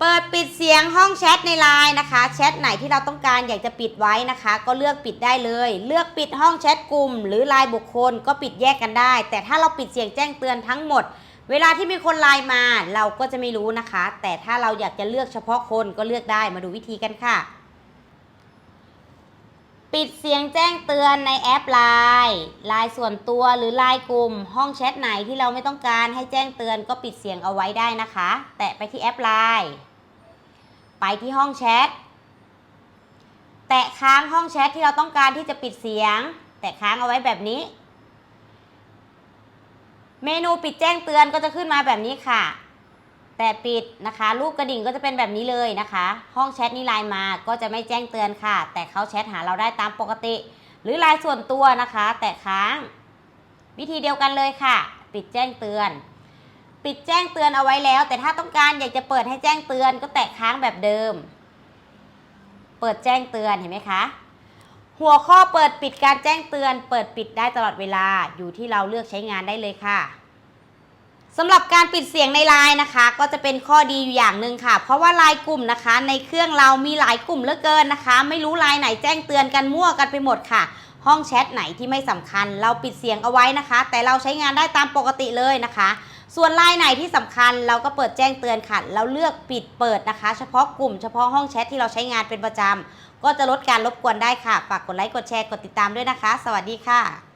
เปิดปิดเสียงห้องแชทในไลน์นะคะแชทไหนที่เราต้องการอยากจะปิดไว้นะคะ ก็เลือกปิดได้เลย เลือกปิดห้องแชทกลุ่ม หรือไลน์บุคคลก็ปิดแยกกันได้ แต่ถ้าเราปิดเสียงแจ้งเตือนทั้งหมด เวลาที่มีคนไลน์มาเราก็จะไม่รู้นะคะ แต่ถ้าเราอยากจะเลือกเฉพาะคนก็เลือกได้มาดูวิธีกันค่ะ ปิดเสียงแจ้งเตือนในแอปไลน์ไลน์ส่วนตัวหรือไลน์กลุ่ม ห้องแชทไหนที่เราไม่ต้องการให้แจ้งเตือนก็ปิดเสียงเอาไว้ได้นะคะ แตะไปที่แอปไลน์ไปที่ห้องแชทแตะค้างห้องแชทที่เราต้องการที่จะปิดเสียง แตะค้างเอาไว้แบบนี้ เมนูปิดแจ้งเตือนก็จะขึ้นมาแบบนี้ค่ะ แต่ปิดนะคะ รูปกระดิ่งก็จะเป็นแบบนี้เลยนะคะ ห้องแชทนี้ไลน์มาก็จะไม่แจ้งเตือนค่ะ แต่เขาแชทหาเราได้ตามปกติ หรือไลน์ส่วนตัวนะคะ แต่ค้าง วิธีเดียวกันเลยค่ะ ปิดแจ้งเตือน ปิดแจ้งเตือนเอาไว้แล้ว แต่ถ้าต้องการอยากจะเปิดให้แจ้งเตือน ก็แตะค้างแบบเดิม เปิดแจ้งเตือนเห็นไหมคะหัวข้อเปิดปิดการแจ้งเตือน เปิดปิดได้ตลอดเวลาอยู่ที่เราเลือกใช้งานได้เลยค่ะ สำหรับการปิดเสียงในไลน์นะคะ ก็จะเป็นข้อดีอยู่อย่างหนึ่งค่ะ เพราะว่าไลน์กลุ่มนะคะ ในเครื่องเรามีหลายกลุ่มเหลือเกินนะคะ ไม่รู้ไลน์ไหนแจ้งเตือนกันมั่วกันไปหมดค่ะ ห้องแชทไหนที่ไม่สำคัญ เราปิดเสียงเอาไว้นะคะ แต่เราใช้งานได้ตามปกติเลยนะคะ ส่วนไลน์ไหนที่สำคัญเราก็เปิดแจ้งเตือนค่ะเราเลือกปิดเปิดนะคะ เฉพาะกลุ่มเฉพาะห้องแชทที่เราใช้งานเป็นประจำก็จะลดการรบกวนได้ค่ะฝากกดไลค์กดแชร์กดติดตามด้วยนะคะ สวัสดีค่ะ